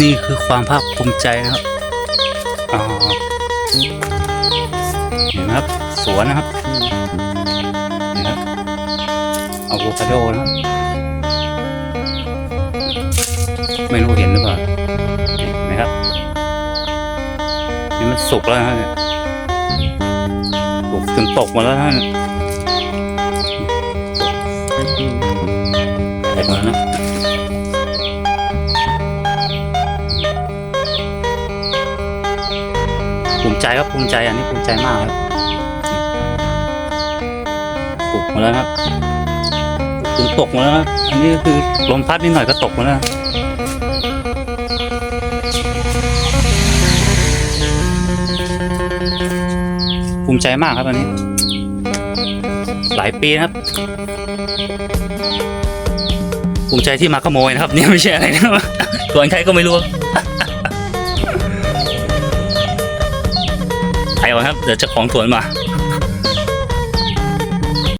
นี่คือความภาคภูมิใจนะครับเห็นไหมครับสวนนะครับเห็นไหมครับอะโวคาโดนะครับ ไม่รู้เห็นหรือเปล่าเห็นไหมครับ นี่มันสุกแล้วนะฮะเนี่ยสุกจนตกมดแล้วนะฮะเนี่ยตกมดแล้วนะ ภูมิใจครับภูมิใจอันนี้ภูมิใจมากครับตกหมาแล้วครับถึงตกหมาแล้วครับอันนี้ก็คือลมพัดนิดหน่อยก็ตกหมาแล้วภูมิใจมากครับอันนี้ หลายปีนะครับ ภูมิใจที่มาขโมยนะครับ นี่ไม่ใช่อะไรนะครับส่วนใครก็ไม่รู้ วครับ เดี๋ยวเจ้าของสวนมา